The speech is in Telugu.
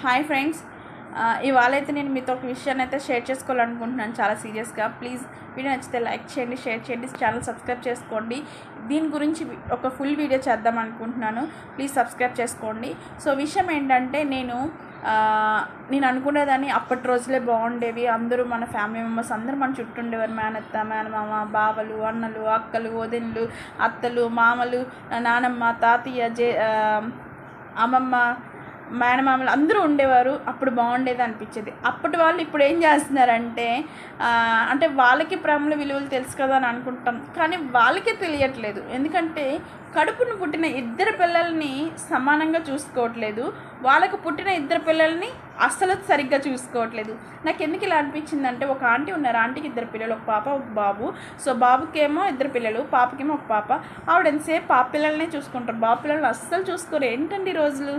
Hi friends. ఇవాళ అయితే నేను మీతో ఒక విషయాన్ని అయితే షేర్ చేసుకోవాలనుకుంటున్నాను చాలా సీరియస్గా. ప్లీజ్ వీడియో నచ్చితే లైక్ చేయండి షేర్ చేయండి ఛానల్ సబ్స్క్రైబ్ చేసుకోండి. దీని గురించి ఒక ఫుల్ వీడియో చేద్దాం అనుకుంటున్నాను. ప్లీజ్ సబ్స్క్రైబ్ చేసుకోండి. సో విషయం ఏంటంటే నేను నేను అనుకునేదాన్ని అప్పటి రోజులే బాగుండేవి. అందరూ మన ఫ్యామిలీ మెంబర్స్ అందరూ మన చుట్టూ ఉండేవారు. మేనత్త మేనమామ బావలు అన్నలు అక్కలు వదినలు అత్తలు మామలు నానమ్మ తాతయ్య జే అమ్మమ్మ మేనమామలు అందరూ ఉండేవారు అప్పుడు బాగుండేది అనిపించేది. అప్పటి వాళ్ళు ఇప్పుడు ఏం చేస్తున్నారంటే అంటే వాళ్ళకి ప్రేమల విలువలు తెలుసు కదా అని అనుకుంటాం కానీ వాళ్ళకే తెలియట్లేదు. ఎందుకంటే కడుపును పుట్టిన ఇద్దరు పిల్లల్ని సమానంగా చూసుకోవట్లేదు వాళ్ళకు పుట్టిన ఇద్దరు పిల్లల్ని అస్సలు సరిగ్గా చూసుకోవట్లేదు. నాకు ఎందుకు ఇలా అనిపించిందంటే ఒక ఆంటీ ఉన్నారు ఆంటీకి ఇద్దరు పిల్లలు ఒక పాప ఒక బాబు. సో బాబుకేమో ఇద్దరు పిల్లలు పాపకేమో ఒక పాప. ఆవిడ ఎంతసేపు పాప పిల్లల్నే చూసుకుంటారు. బాబు పిల్లల్ని అస్సలు చూసుకోరు. ఏంటండి రోజులు?